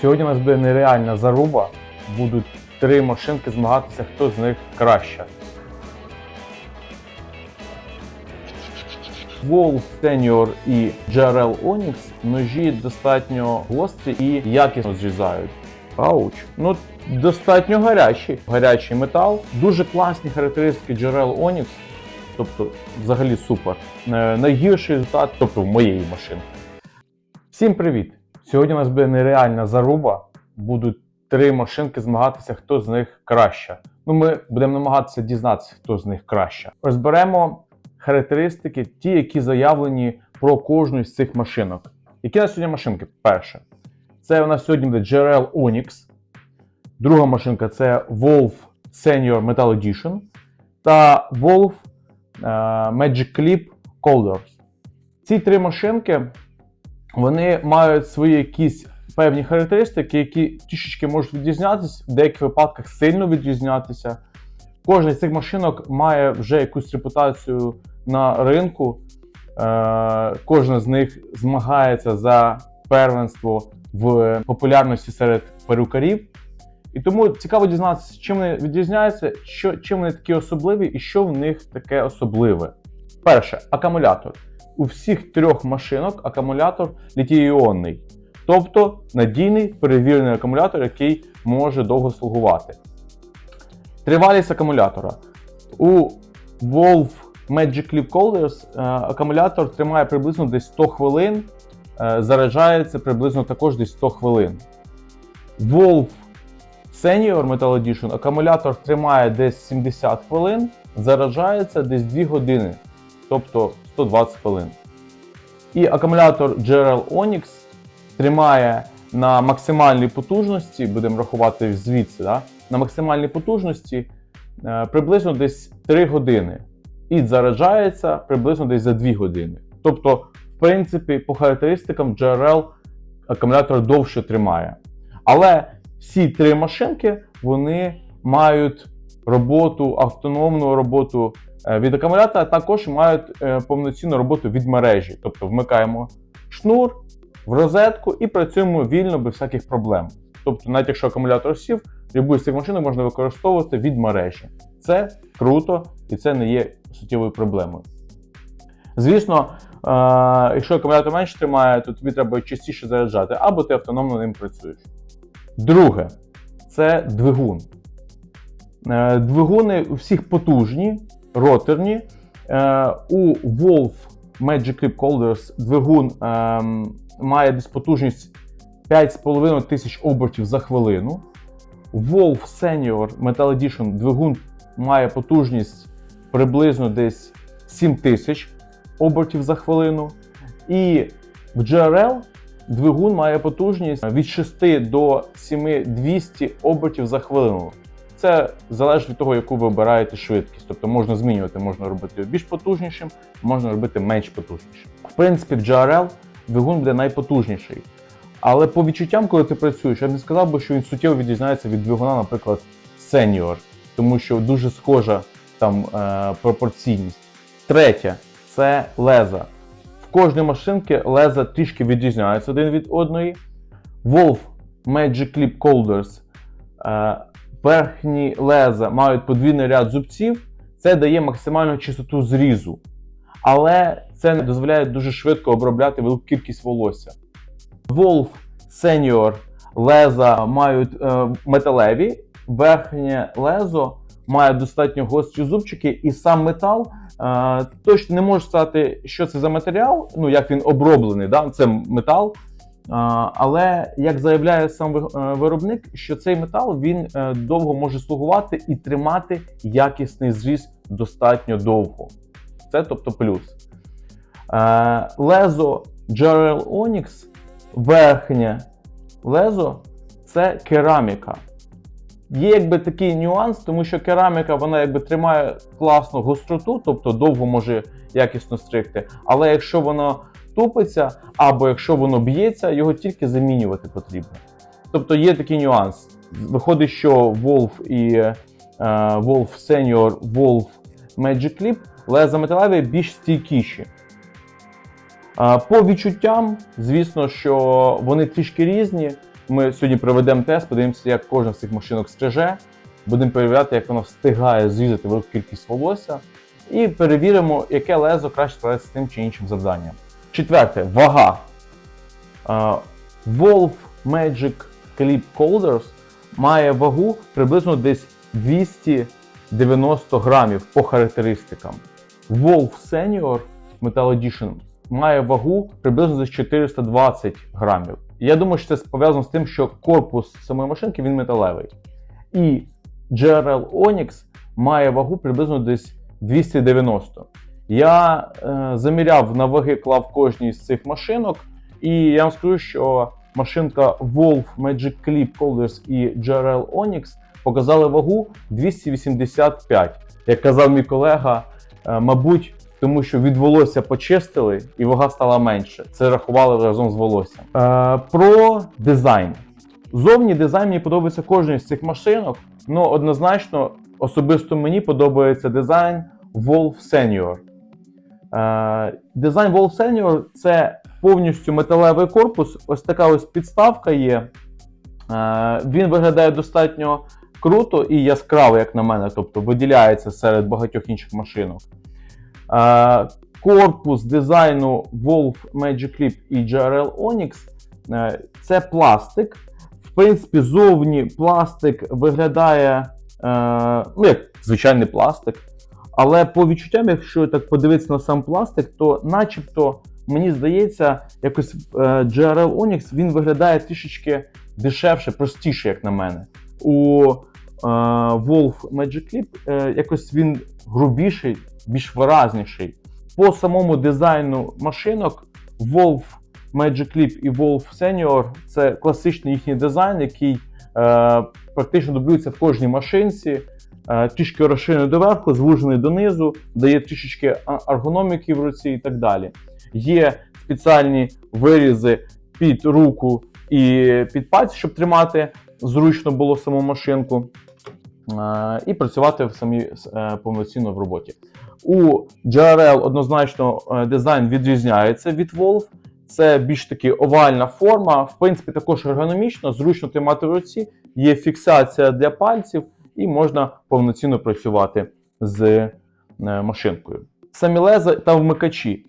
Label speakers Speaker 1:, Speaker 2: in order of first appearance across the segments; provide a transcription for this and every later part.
Speaker 1: Сьогодні у нас буде нереальна заруба. Будуть три машинки змагатися, хто з них краще. Wolf Senior і GRL Onyx ножі достатньо гострі і якісно зрізають. Ауч. Ну, достатньо гарячий. Гарячий метал. Дуже класні характеристики GRL Onyx. Тобто, взагалі супер. Е, найгірший результат, тобто в моєї машини. Всім привіт! Сьогодні у нас буде нереальна заруба. Будуть три машинки змагатися, хто з них краще. Ну, ми будемо намагатися дізнатися, хто з них краще. Розберемо характеристики, ті, які заявлені про кожну з цих машинок. Які у нас сьогодні машинки? Перше. Це у нас сьогодні буде GRL Onyx. Друга машинка це Wolf Senior Metal Edition. Та Wolf е, Magic Clip Colders. Ці три машинки вони мають свої якісь певні характеристики, які трішечки можуть відрізнятися, в деяких випадках сильно відрізнятися. Кожна з цих машинок має вже якусь репутацію на ринку. Е, Кожна з них змагається за первенство в популярності серед перукарів. І тому цікаво дізнатися, чим вони відрізняються, що, чим вони такі особливі і що в них таке особливе. Перше, акумулятор. У всіх трьох машинок акумулятор літій-іонний, тобто надійний перевірений акумулятор, який може довго слугувати. Тривалість акумулятора. У Wolf Magic Clip Colders е, акумулятор тримає приблизно десь 100 хвилин, е, заряджається приблизно також десь 100 хвилин. Wolf Senior Metal Edition акумулятор тримає десь 70 хвилин, заряджається десь 2 години, тобто 120 хвилин. І акумулятор GRL Onyx тримає на максимальній потужності, будемо рахувати звідси, да? на максимальній потужності е, приблизно десь 3 години. І заряджається приблизно десь за 2 години. Тобто, в принципі, по характеристикам GRL акумулятор довше тримає. Але всі три машинки вони мають роботу, автономну роботу від акумулятора, також мають е, повноцінну роботу від мережі. Тобто вмикаємо шнур в розетку і працюємо вільно без всяких проблем. Тобто, навіть якщо акумулятор сів, любу з цих машинок можна використовувати від мережі. Це круто і це не є суттєвою проблемою. Звісно, е, якщо акумулятор менше тримає, то тобі треба частіше заряджати, або ти автономно ним працюєш. Друге, це двигун. Е, Двигуни всіх потужні, роторні. Е, У Wolf Magic Clip Colders двигун ем, має потужність 5,5 тисяч обертів за хвилину. Wolf Senior Metal Edition двигун має потужність приблизно десь 7 тисяч обертів за хвилину. І в GRL двигун має потужність від 6 до 7200 обертів за хвилину. Це залежить від того, яку ви обираєте швидкість. Тобто можна змінювати, можна робити його більш потужнішим, можна робити менш потужнішим. В принципі, в GRL двигун буде найпотужніший. Але по відчуттям, коли ти працюєш, я б не сказав би, що він суттєво відрізняється від двигуна, наприклад, Senior, тому що дуже схожа там е, пропорційність. Третє це леза. В кожній машинці леза трішки відрізняються один від одної. Wolf Magic Clip Colders е, верхні леза мають подвійний ряд зубців, це дає максимальну чистоту зрізу. Але це не дозволяє дуже швидко обробляти велику кількість волосся. Wolf Senior леза мають е, металеві, верхнє лезо має достатньо гострі зубчики, і сам метал е, точно не можу сказати, що це за матеріал, ну як він оброблений, да? це метал. Але як заявляє сам е, виробник, що цей метал він е, довго може слугувати і тримати якісний зріз достатньо довго. Це тобто плюс. Е, Лезо GRL Onyx, верхнє лезо це кераміка. Є якби такий нюанс, тому що кераміка вона якби тримає класну гостроту, тобто довго може якісно стригти. Але якщо воно тупиться, або якщо воно б'ється, його тільки замінювати потрібно. Тобто є такий нюанс. Виходить, що Wolf і е, Wolf Senior, Wolf Magic Clip леза металеві більш стійкіші. По відчуттям, звісно, що вони трішки різні. Ми сьогодні проведемо тест, подивимося, як кожна з цих машинок стриже. Будемо перевіряти, як вона встигає зрізати велику кількість волосся. І перевіримо, яке лезо краще з тим чи іншим завданням. Четверте, вага. Wolf Magic Clip Holders має вагу приблизно десь 290 грамів по характеристикам. Wolf Senior Metal Edition має вагу приблизно десь 420 грамів. Я думаю, що це пов'язано з тим, що корпус самої машинки він металевий. І GRL Onyx має вагу приблизно десь 290. Я е, заміряв на ваги клав кожній з цих машинок, і я вам скажу, що машинка Wolf Magic Clip Holders і GRL Onyx показали вагу 285. Як казав мій колега, е, мабуть, тому що від волосся почистили і вага стала менше. Це рахували разом з волоссям. Е, про дизайн. Зовні дизайн мені подобається кожної з цих машинок, але однозначно особисто мені подобається дизайн Wolf Senior. Е, Дизайн Wolf Senior це повністю металевий корпус. Ось така ось підставка є. Е, Він виглядає достатньо круто і яскраво, як на мене, тобто виділяється серед багатьох інших машинок. Е, Корпус дизайну Wolf Magic Clip і GRL Onyx це пластик. В принципі, зовні пластик виглядає ну, як звичайний пластик. Але по відчуттям, якщо так подивитися на сам пластик, то начебто мені здається, якось е, GRL Onyx він виглядає трішечки дешевше, простіше, як на мене. У е, Wolf Magic Clip е, якось він грубіший, більш виразніший. По самому дизайну машинок Wolf Magic Clip і Wolf Senior це класичний їхній дизайн, який практично дублюється в кожній машинці. Е, трішки розширений доверху, звужений донизу, дає трішечки ергономіки в руці і так далі. Є спеціальні вирізи під руку і під пальці, щоб тримати зручно було саму машинку. е, І працювати в самі е, повноцінно в роботі. У GRL однозначно дизайн відрізняється від Wolf. Це більш таки овальна форма, в принципі, також ергономічно, зручно тримати в руці, є фіксація для пальців, і можна повноцінно працювати з е, машинкою. Самі леза та вмикачі.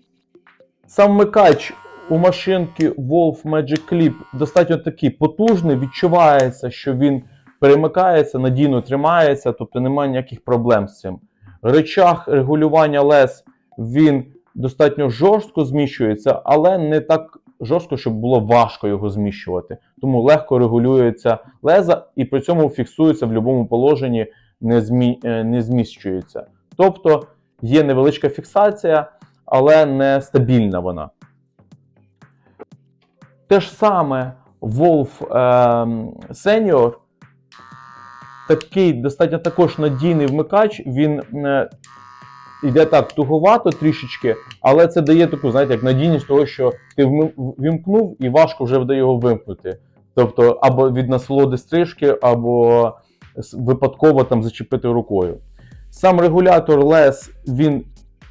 Speaker 1: Сам вмикач у машинки Wolf Magic Clip достатньо такий потужний, відчувається, що він перемикається, надійно тримається, тобто немає ніяких проблем з цим. Речах регулювання лез він достатньо жорстко зміщується, але не так жорстко, щоб було важко його зміщувати. Тому легко регулюється леза і при цьому фіксується в будь-якому положенні, не, змі... е, не зміщується. Тобто є невеличка фіксація, але не стабільна вона. Те ж саме Wolf ем, Senior, такий достатньо також надійний вмикач, він е, йде так туговато трішечки, але це дає таку, знаєте, як надійність того, що ти вімкнув і важко вже буде його вимкнути. Тобто, або від насолоди стрижки, або випадково там зачепити рукою. Сам регулятор LES, він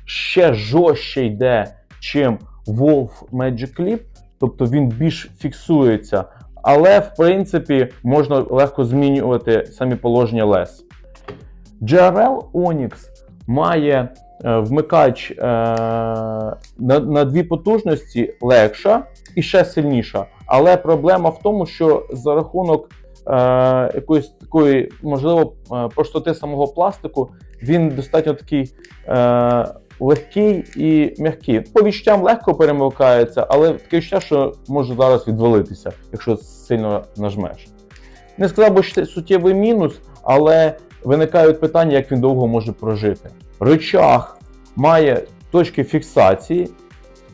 Speaker 1: ще жорстче йде, чим Wolf Magic Clip, тобто він більш фіксується. Але, в принципі, можна легко змінювати самі положення LES. GRL Onyx має е, вмикач е, на, на дві потужності легша і ще сильніша. Але проблема в тому, що за рахунок е, якоїсь такої, можливо, простоти самого пластику, він достатньо такий легкий і м'який. По відчуттям легко перемикається, але таке відчуття, що може зараз відвалитися, якщо сильно нажмеш. Не сказав би, що суттєвий мінус, але виникають питання, як він довго може прожити. Рычаг має точки фіксації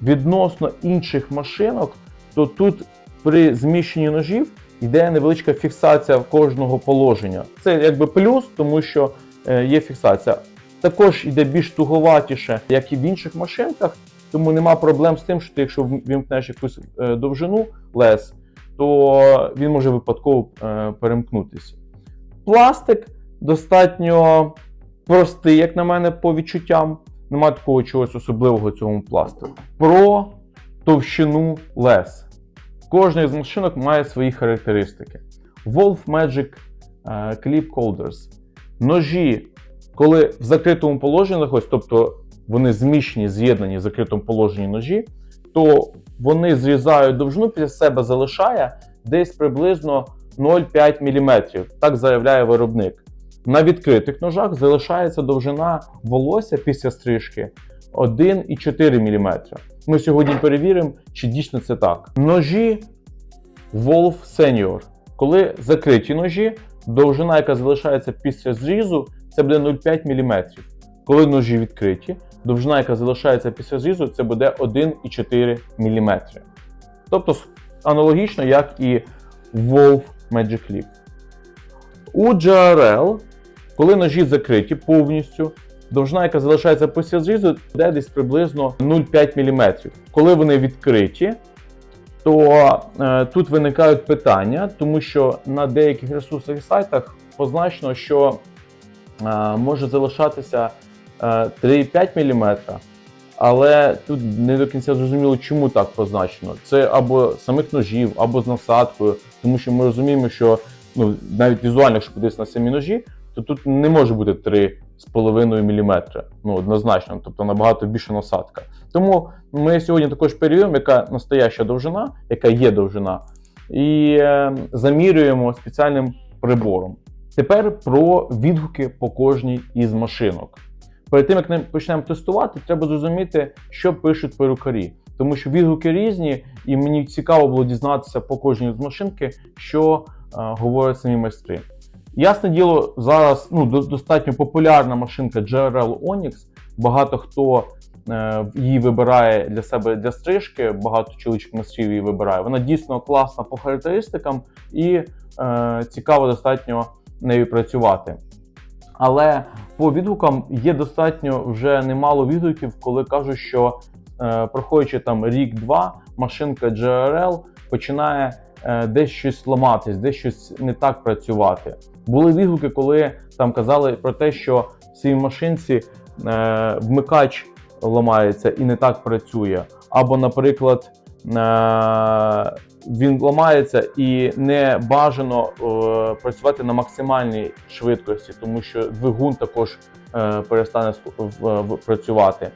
Speaker 1: відносно інших машинок, то тут при зміщенні ножів йде невеличка фіксація кожного положення. Це якби плюс, тому що е, є фіксація. Також йде більш туговатіше, як і в інших машинках, тому нема проблем з тим, що ти, якщо вімкнеш якусь е, довжину лес, то він може випадково е, перемкнутися. Пластик достатньо простий, як на мене, по відчуттям. Немає такого чогось особливого цьому пластику. Про товщину лес. Кожна з машинок має свої характеристики. Wolf Magic е, Clip Holders. Ножі, коли в закритому положенні знаходяться, тобто вони зміщені, з'єднані в закритому положенні ножі, то вони зрізають довжину, після себе залишає десь приблизно 0,5 мм. Так заявляє виробник. На відкритих ножах залишається довжина волосся після стрижки 1,4 мм. Ми сьогодні перевіримо, чи дійсно це так. Ножі Wolf Senior. Коли закриті ножі, довжина, яка залишається після зрізу, це буде 0,5 мм. Коли ножі відкриті, довжина, яка залишається після зрізу, це буде 1,4 мм. Тобто аналогічно, як і Wolf Magic Clip. У GRL, коли ножі закриті повністю, довжина, яка залишається після зрізу, буде десь приблизно 0,5 мм. Коли вони відкриті, то е, тут виникають питання, тому що на деяких ресурсах і сайтах позначено, що е, може залишатися е, 3,5 мм, але тут не до кінця зрозуміло, чому так позначено. Це або самих ножів, або з насадкою, тому що ми розуміємо, що ну, навіть візуально, якщо подивитися на самі ножі, то тут не може бути 3,5 мм. Ну, однозначно, тобто набагато більша насадка. Тому ми сьогодні також перевіримо, яка настояща довжина, яка є довжина, і е, замірюємо спеціальним прибором. Тепер про відгуки по кожній із машинок. Перед тим як ми почнемо тестувати, треба зрозуміти, що пишуть перукарі. Тому що відгуки різні, і мені цікаво було дізнатися по кожній з машинки, що е, говорять самі майстри. Ясне діло, зараз ну, достатньо популярна машинка GRL Onyx. Багато хто е, її вибирає для себе для стрижки, багато чоловічих майстрів її вибирає. Вона дійсно класна по характеристикам і е, цікаво достатньо нею працювати. Але по відгукам є достатньо вже немало відгуків, коли кажуть, що е, проходячи там рік-два, машинка GRL починає е, десь щось ламатись, десь щось не так працювати. Були відгуки, коли там казали про те, що в цій машинці е, вмикач ламається і не так працює. Або, наприклад, е, він ламається і не бажано е, працювати на максимальній швидкості, тому що двигун також е, перестане в- працювати.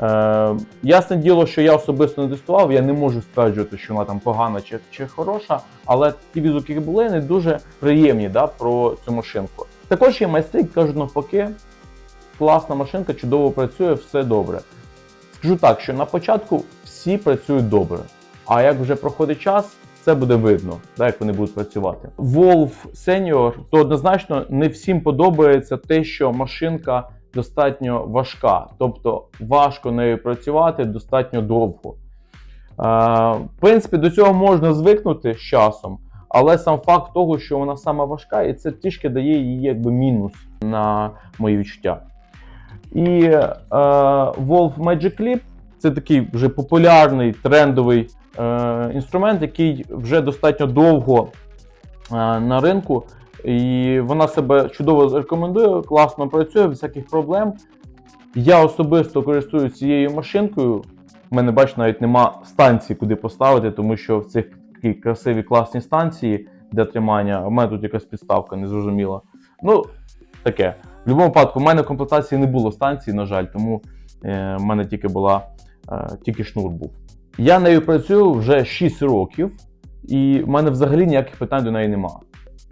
Speaker 1: Е, ясне діло, що я особисто не тестував, я не можу стверджувати, що вона там погана чи, чи хороша, але ті відгуки, були, не дуже приємні да, про цю машинку. Також є майстри, які кажуть навпаки, класна машинка, чудово працює, все добре. Скажу так, що на початку всі працюють добре, а як вже проходить час, це буде видно, да, як вони будуть працювати. Wolf Senior, то однозначно не всім подобається те, що машинка достатньо важка, тобто важко нею працювати достатньо довго. Е, в принципі, до цього можна звикнути з часом, але сам факт того, що вона сама важка, і це трішки дає їй якби мінус на мої відчуття. І е, Wolf Magic Clip це такий вже популярний трендовий е, інструмент, який вже достатньо довго е, на ринку. І вона себе чудово рекомендує, класно працює, без всяких проблем. Я особисто користуюсь цією машинкою. У мене, бачите, навіть нема станції, куди поставити, тому що в цих такі красиві класні станції для тримання, в мене тут якась підставка незрозуміла. Ну, таке. В будь-якому випадку, в мене в комплектації не було станції, на жаль, тому е, в мене тільки була е, тільки шнур був. Я нею працюю вже 6 років, і в мене взагалі ніяких питань до неї немає.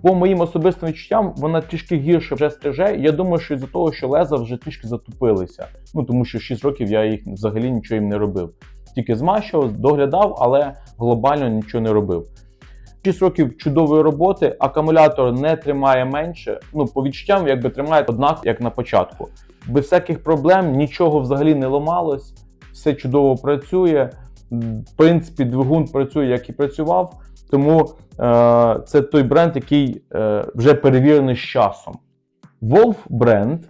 Speaker 1: По моїм особистим відчуттям, вона трішки гірше вже стриже. Я думаю, що із-за того, що леза вже трішки затупилися. Ну тому що 6 років я їх взагалі нічого їм не робив. Тільки змащував, доглядав, але глобально нічого не робив. 6 років чудової роботи, акумулятор не тримає менше. Ну, по відчуттям, якби тримає однак, як на початку. Без всяких проблем, нічого взагалі не ламалось, все чудово працює. В принципі, двигун працює, як і працював. Тому це той бренд, який е, вже перевірений з часом. Wolf бренд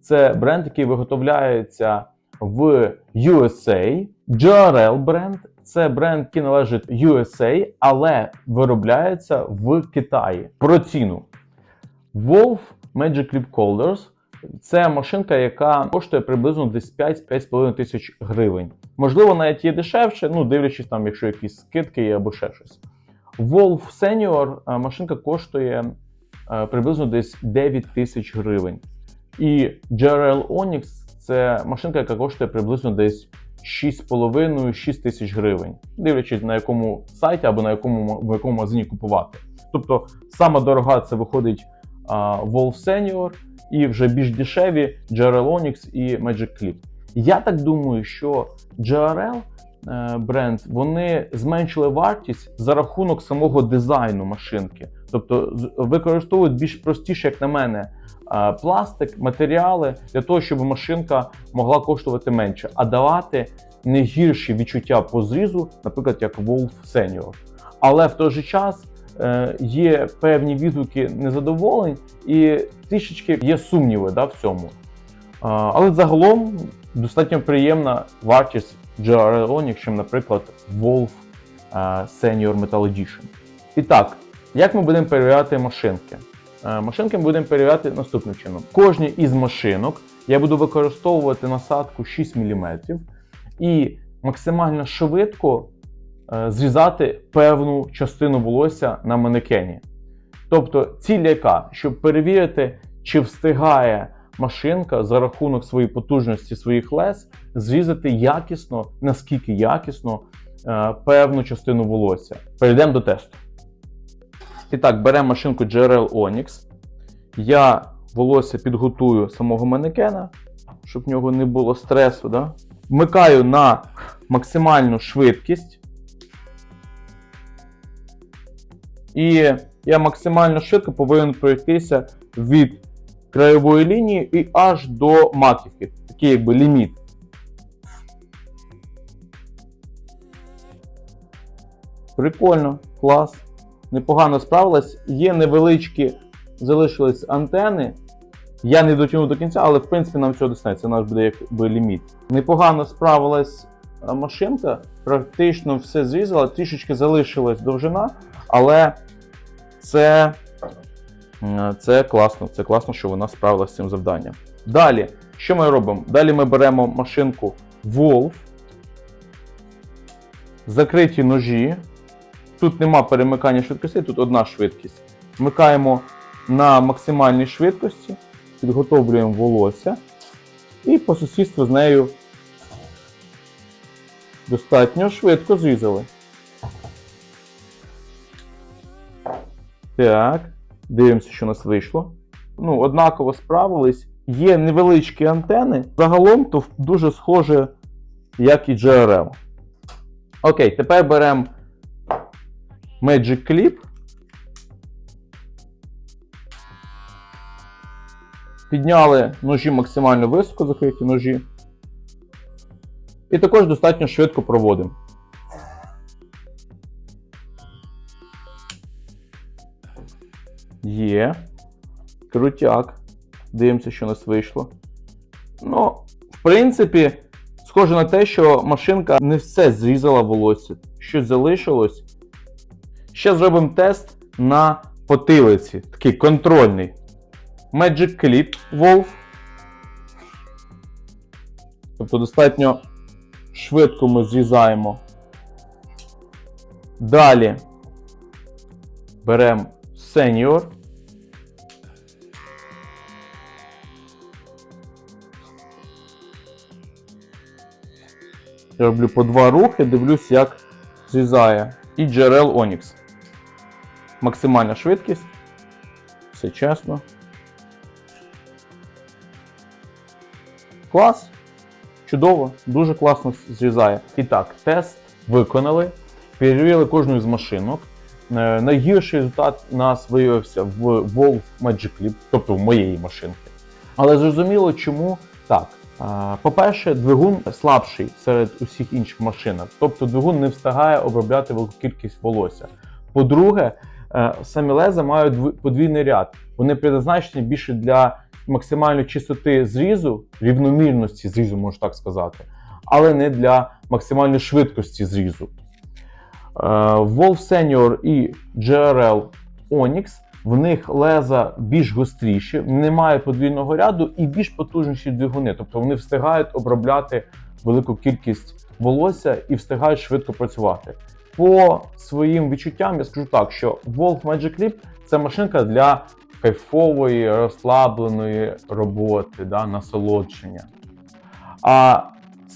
Speaker 1: це бренд, який виготовляється в USA. GRL бренд це бренд, який належить USA, але виробляється в Китаї. Про ціну. Wolf Magic Clip Holders це машинка, яка коштує приблизно десь 5-5,5 тисяч гривень. Можливо, навіть є дешевше, ну дивлячись там, якщо якісь скидки є або ще щось. Wolf Senior е, машинка коштує е, приблизно десь 9 тисяч гривень. І GRL Onyx це машинка, яка коштує приблизно десь 6,5-6 тисяч гривень, дивлячись на якому сайті або на якому в якому магазині купувати. Тобто саме дорога це виходить а, Wolf Senior і вже більш дешеві GRL Onyx і Magic Clip. Я так думаю, що GRL е, бренд вони зменшили вартість за рахунок самого дизайну машинки. Тобто використовують більш простіше, як на мене, е, пластик, матеріали для того, щоб машинка могла коштувати менше, а давати не гірші відчуття по зрізу, наприклад, як Wolf Senior. Але в той же час е, є певні відгуки незадоволень і трішечки є сумніви да, в цьому. Але загалом достатньо приємна вартість GRL Onyx, ніж, наприклад, Wolf е, Senior Metal Edition. І так, як ми будемо перевіряти машинки? Е, Машинки ми будемо перевіряти наступним чином. Кожній із машинок я буду використовувати насадку 6 мм і максимально швидко е, зрізати певну частину волосся на манекені. Тобто ціль яка, щоб перевірити, чи встигає машинка за рахунок своєї потужності своїх лез зрізати якісно, наскільки якісно е, певну частину волосся. Перейдемо до тесту. І так, беремо машинку GRL Onyx. Я волосся підготую самого манекена, щоб в нього не було стресу. Да? Вмикаю на максимальну швидкість. І я максимально швидко повинен пройтися від краєвої лінії і аж до маківки. Такий якби ліміт. Прикольно, клас. Непогано справилась. Є невеличкі, залишились антени. Я не дотягнув до кінця, але в принципі нам цього. Це наш буде якби ліміт. Непогано справилась машинка, практично все зрізала, трішечки залишилась довжина, але це, це класно. Це класно, що вона справилася з цим завданням. Далі, що ми робимо? Далі ми беремо машинку Wolf, закриті ножі. Тут нема перемикання швидкостей, тут одна швидкість. Вмикаємо на максимальній швидкості, підготовлюємо волосся і по сусідству з нею достатньо швидко зрізали. Так, дивимося, що у нас вийшло. Ну, однаково справились. Є невеличкі антени. Загалом то дуже схоже, як і GRL. Окей, тепер беремо Magic Clip. Підняли ножі максимально високо, закриті ножі. І також достатньо швидко проводимо. Є. Крутяк. Дивимося, що у нас вийшло. Ну, в принципі, схоже на те, що машинка не все зрізала волосся. Щось залишилось. Ще зробимо тест на потилиці. Такий контрольний. Magic Clip Wolf. Тобто достатньо швидко ми зрізаємо. Далі беремо Senior. Я роблю по два рухи, дивлюсь, як зрізає. І GRL Onyx. Максимальна швидкість. Все чесно. Клас. Чудово, дуже класно зрізає. І так, тест виконали. Перевірили кожну з машинок. Е, Найгірший результат нас виявився в Wolf Magic Clip, тобто в моєї машинки. Але зрозуміло, чому так. По-перше, двигун слабший серед усіх інших машинок, тобто двигун не встигає обробляти велику кількість волосся. По-друге, е, самі леза мають подвійний ряд. Вони призначені більше для максимальної чистоти зрізу, рівномірності зрізу, можна так сказати, але не для максимальної швидкості зрізу. Е, Wolf Senior і GRL Onyx В них леза більш гостріші, немає подвійного ряду і більш потужніші двигуни. Тобто вони встигають обробляти велику кількість волосся і встигають швидко працювати. По своїм відчуттям я скажу так, що Wolf Magic Clip – це машинка для кайфової, розслабленої роботи, да, насолодження. А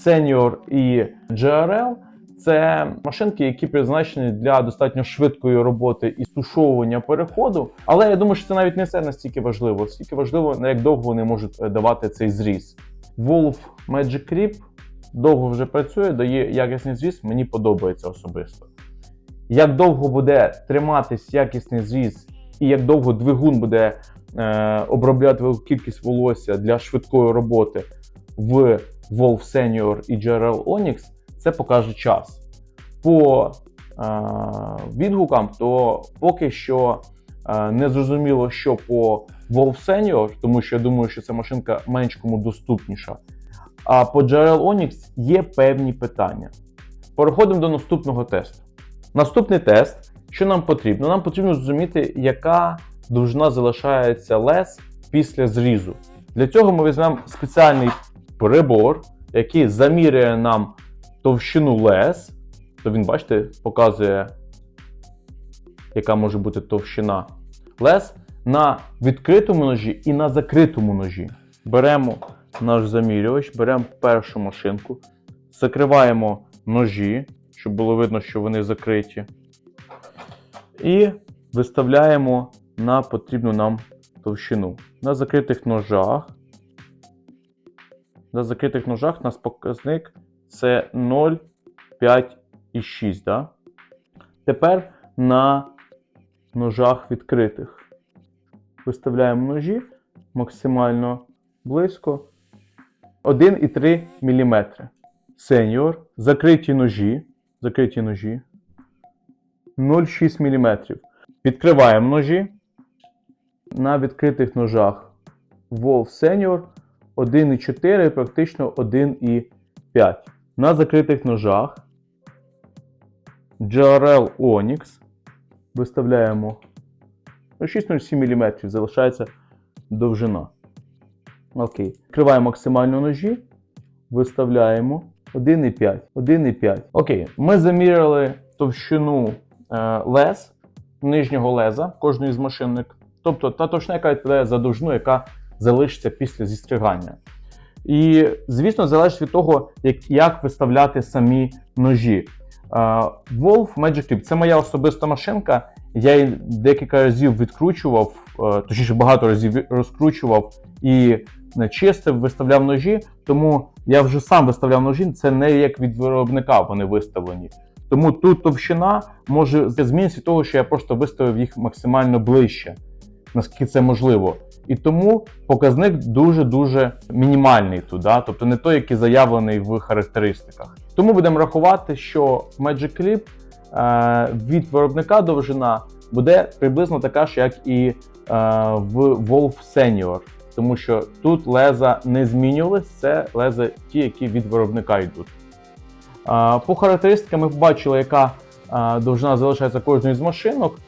Speaker 1: Senior і GRL це машинки, які призначені для достатньо швидкої роботи і стушовування переходу. Але я думаю, що це навіть не все настільки важливо. Стільки важливо, як довго вони можуть е, давати цей зріз. Wolf Magic Clip довго вже працює, дає якісний зріз, мені подобається особисто. Як довго буде триматись якісний зріз, і як довго двигун буде е, обробляти велику кількість волосся для швидкої роботи в Wolf Senior і GRL Onyx, це покаже час. По е, відгукам, то поки що е, не зрозуміло, що по Wolf Senior, тому що я думаю, що ця машинка менш кому доступніша. А по GRL Onyx є певні питання. Переходимо до наступного тесту. Наступний тест, що нам потрібно? Нам потрібно зрозуміти, яка довжина залишається лез після зрізу. Для цього ми візьмемо спеціальний прибор, який заміряє нам товщину лез. То він, бачите, показує, яка може бути товщина лез на відкритому ножі і на закритому ножі. Беремо наш замірювач, беремо першу машинку, закриваємо ножі, щоб було видно, що вони закриті. І виставляємо на потрібну нам товщину. На закритих ножах. На закритих ножах нас показник це 0,5 і 6. Да? Тепер на ножах відкритих. Виставляємо ножі максимально близько 1,3 мм. Сеньор, закриті ножі. Закриті ножі. 0,6 мм. Відкриваємо ножі. На відкритих ножах Wolf Senior 1,4, практично 1,5. На закритих ножах GRL Onyx виставляємо 6,07 мм, залишається довжина. Окей. Відкриваємо максимально ножі, виставляємо 1,5. 1,5. Окей, ми заміряли товщину е, лез, нижнього леза кожної з машинок. Тобто та товщина, яка відповідає за довжину, яка залишиться після зістригання. І, звісно, залежить від того, як, як виставляти самі ножі. Е, Wolf Magic Clip це моя особиста машинка. Я її декілька разів відкручував, е, точніше багато разів розкручував і не чистив, виставляв ножі. Тому я вже сам виставляв ножі. Це не як від виробника вони виставлені. Тому тут товщина може змінитися від того, що я просто виставив їх максимально ближче, наскільки це можливо. І тому показник дуже-дуже мінімальний тут, да? тобто не той, який заявлений в характеристиках. Тому будемо рахувати, що Magic Clip е, від виробника довжина буде приблизно така ж, як і е, в Wolf Senior. Тому що тут леза не змінювались, це леза ті, які від виробника йдуть. Е, по характеристикам ми побачили, яка довжина залишається кожної з машинок.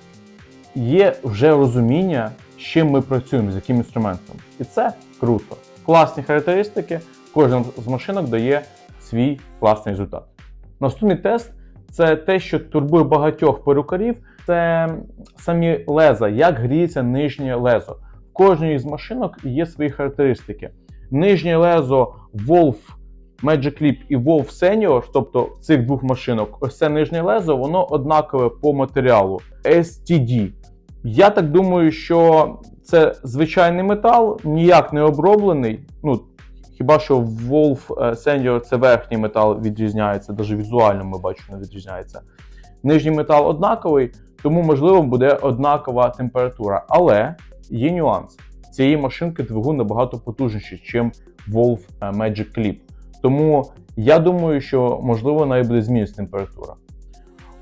Speaker 1: Є вже розуміння, з чим ми працюємо, з яким інструментом. І це круто. Класні характеристики, кожна з машинок дає свій класний результат. Наступний тест це те, що турбує багатьох перукарів, це самі леза, як гріється нижнє лезо. В кожній з машинок є свої характеристики. Нижнє лезо Wolf Magic Clip і Wolf Senior, тобто цих двох машинок, ось це нижнє лезо, воно однакове по матеріалу STD. Я так думаю, що це звичайний метал, ніяк не оброблений. Ну, хіба що Wolf Senior це верхній метал відрізняється, навіть візуально ми бачимо, відрізняється. Нижній метал однаковий, тому можливо буде однакова температура. Але є нюанс. Цієї машинки двигун набагато потужніший, ніж Wolf Magic Clip. Тому я думаю, що можливо навіть буде змінитися температура.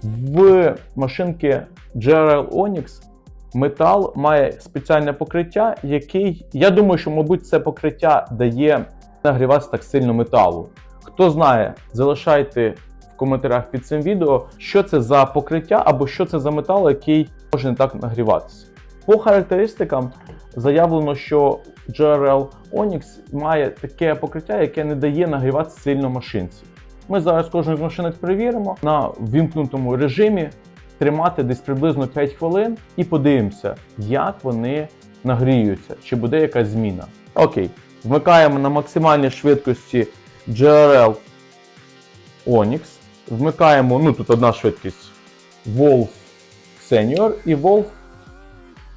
Speaker 1: В машинки GRL Onyx метал має спеціальне покриття, який, я думаю, що, мабуть, це покриття дає нагріватися так сильно металу. Хто знає, залишайте в коментарях під цим відео, що це за покриття або що це за метал, який може не так нагріватися. По характеристикам заявлено, що GRL Onyx має таке покриття, яке не дає нагріватися сильно машинці. Ми зараз кожну з машинок перевіримо на вімкнутому режимі, тримати десь приблизно 5 хвилин і подивимося, як вони нагріються, чи буде якась зміна. Окей, вмикаємо на максимальній швидкості GRL Onyx. Вмикаємо, ну тут одна швидкість Wolf Senior і Wolf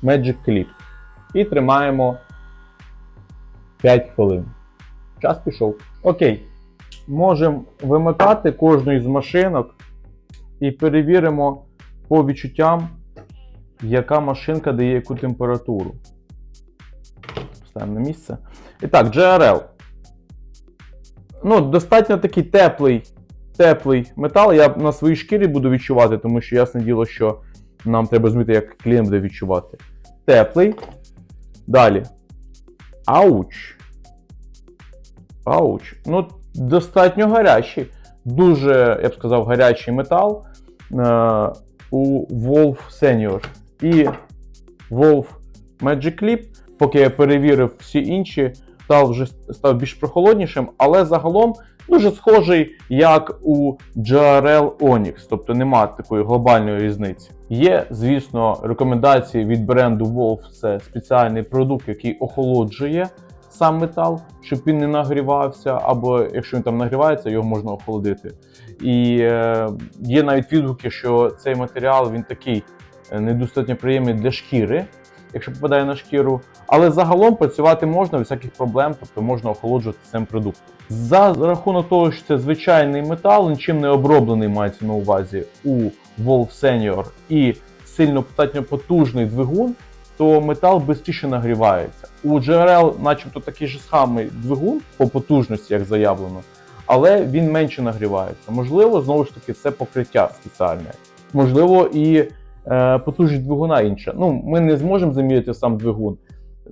Speaker 1: Magic Clip. І тримаємо 5 хвилин. Час пішов. Окей. Можемо вимикати кожну із машинок і перевіримо по відчуттям, яка машинка дає яку температуру. Ставимо на місце. І так, GRL. Ну, достатньо такий теплий, теплий метал. Я на своїй шкірі буду відчувати, тому що ясне діло, що нам треба зміти, як клієнт буде відчувати. Теплий. Далі. Ауч. Ауч. Ну, достатньо гарячий. Дуже, я б сказав, гарячий метал е, у Wolf Senior. І Wolf Magic Clip, поки я перевірив всі інші, став вже став більш прохолоднішим, але загалом дуже схожий, як у GRL Onyx, тобто нема такої глобальної різниці. Є, звісно, рекомендації від бренду Wolf, це спеціальний продукт, який охолоджує сам метал, щоб він не нагрівався, або якщо він там нагрівається, його можна охолодити. І е, є навіть відгуки, що цей матеріал він такий е, недостатньо приємний для шкіри, якщо попадає на шкіру. Але загалом працювати можна без всяких проблем, тобто можна охолоджувати цим продуктом. За рахунок того, що це звичайний метал, нічим не оброблений мається на увазі у Wolf Senior і сильно потужний двигун, то метал швидше нагрівається. У GRL, начебто, такий же самий двигун по потужності, як заявлено, але він менше нагрівається. Можливо, знову ж таки, це покриття спеціальне. Можливо, і е, потужність двигуна інша. Ну, ми не зможемо заміряти сам двигун.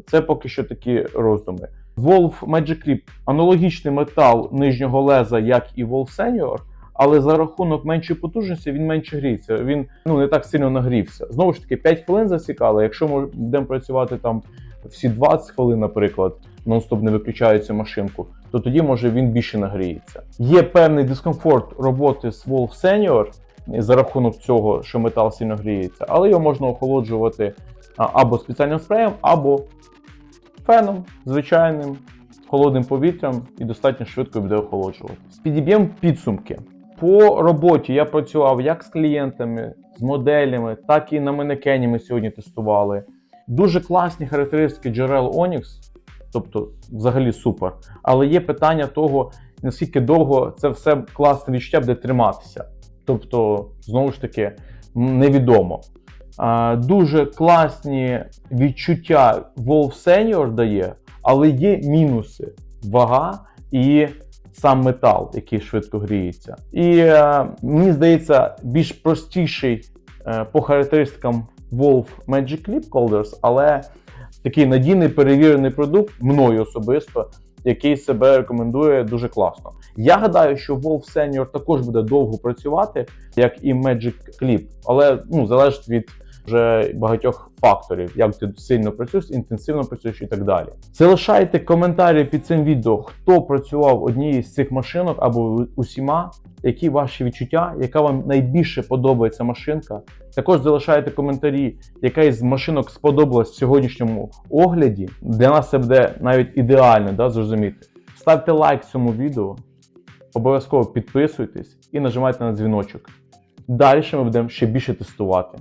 Speaker 1: Це поки що такі роздуми. Wolf Magic Clip аналогічний метал нижнього леза, як і Wolf Senior, але за рахунок меншої потужності він менше гріється. Він ну не так сильно нагрівся. Знову ж таки, 5 хвилин засікали. Якщо ми будемо працювати там всі 20 хвилин, наприклад, нон-стоп не виключаючи машинку, то тоді може він більше нагріється. Є певний дискомфорт роботи з Wolf Senior за рахунок цього, що метал сильно гріється, але його можна охолоджувати або спеціальним спреєм, або феном звичайним холодним повітрям і достатньо швидко буде охолоджуватись. Підіб'ємо підсумки. По роботі я працював як з клієнтами, з моделями, так і на манекені ми сьогодні тестували. Дуже класні характеристики джерел Onyx, тобто взагалі супер. Але є питання того, наскільки довго це все класне відчуття буде триматися. Тобто, знову ж таки, невідомо. А, Дуже класні відчуття Wolf Senior дає, але є мінуси: вага і сам метал, який швидко гріється. І е, мені здається, більш простіший е, по характеристикам Wolf Magic Clip Holders, але такий надійний перевірений продукт мною особисто, який себе рекомендує дуже класно. Я гадаю, що Wolf Senior також буде довго працювати, як і Magic Clip, але ну, залежить від вже багатьох факторів, як ти сильно працюєш, інтенсивно працюєш і так далі. Залишайте коментарі під цим відео, хто працював однією з цих машинок або усіма, які ваші відчуття, яка вам найбільше подобається машинка. Також залишайте коментарі, яка із машинок сподобалась в сьогоднішньому огляді. Для нас це буде навіть ідеально да, зрозуміти. Ставте лайк цьому відео, обов'язково підписуйтесь і нажимайте на дзвіночок. Далі ми будемо ще більше тестувати.